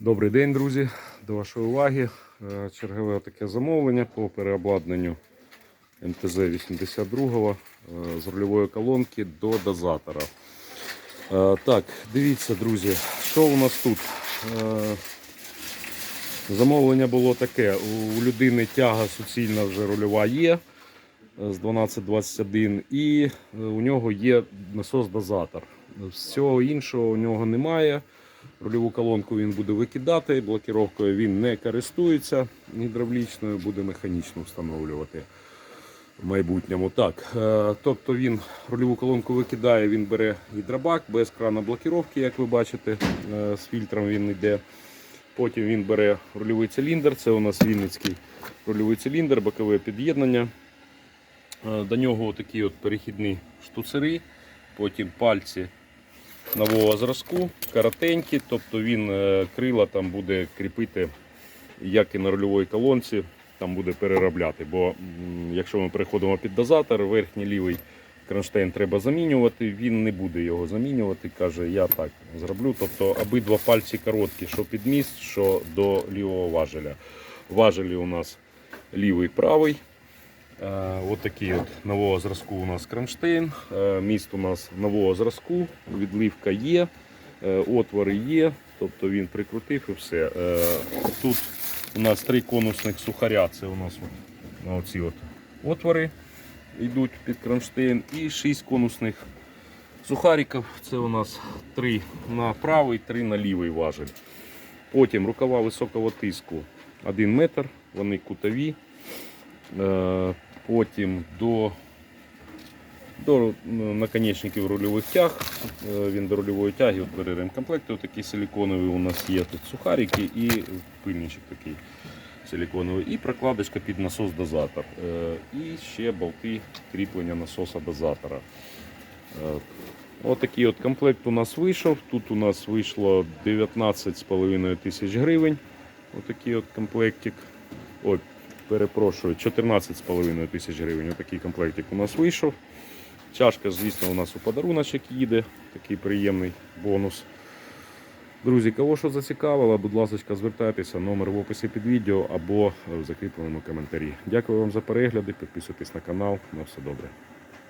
Добрий день, друзі. До вашої уваги. Е, Чергове таке замовлення по переобладнанню МТЗ-82 е, з рульової колонки до дозатора. Е, Так, дивіться, друзі, що у нас тут? Замовлення було таке. У людини тяга суцільна вже рульова є з 1221 і у нього є насос-дозатор. Всього іншого у нього немає. Рульову колонку він буде викидати, блокіровкою він не користується гідравлічною, буде механічно встановлювати в майбутньому. Так, е, тобто він рульову колонку викидає, він бере гідробак без крана блокіровки, як ви бачите, е, з фільтром він йде. Потім він бере рульовий циліндр, це у нас Вінницький рульовий циліндр, бокове під'єднання. Е, До нього такі от перехідні штуцери, потім пальці нового зразку, коротенькі, тобто він е, крила там буде кріпити, як і на рульовій колонці, там буде переробляти. Бо якщо ми переходимо під дозатор, верхній лівий кронштейн треба замінювати, він не буде його замінювати. Каже, я так зроблю. Тобто обидва пальці короткі, що під міст, що до лівого важеля. Важелі у нас лівий правий. Е, От такий от нового зразку у нас кронштейн. Е, Міст у нас нового зразку, відливка є, е, отвори є, тобто він прикрутив і все. Тут у нас три конусних сухаря, це у нас оці от отвори йдуть під кронштейн і шість конусних сухариків. Це у нас три на правий, три на лівий важель. Потім рукава високого тиску 1 метр, вони кутові. Е, Потім до, до наконечників рульових тяг. Е, Він до рульової тяги от бере ремкомплекти. Такі силіконові у нас є тут сухарики і пильничок такий силіконовий. І прокладочка під насос-дозатор. Е, І ще болти кріплення насоса-дозатора. Е, Ось такий от комплект у нас вийшов. Тут у нас вийшло 19,5 тисяч гривень. Отакий от комплектик. Ой, перепрошую, 14,5 тисяч гривень. Отакий комплектик у нас вийшов. Чашка, звісно, у нас у подаруночок їде. Такий приємний бонус. Друзі, кого що зацікавило, будь ласка, звертайтеся, номер в описі під відео або в закріпленому коментарі. Дякую вам за перегляди, підписуйтесь на канал. На все добре.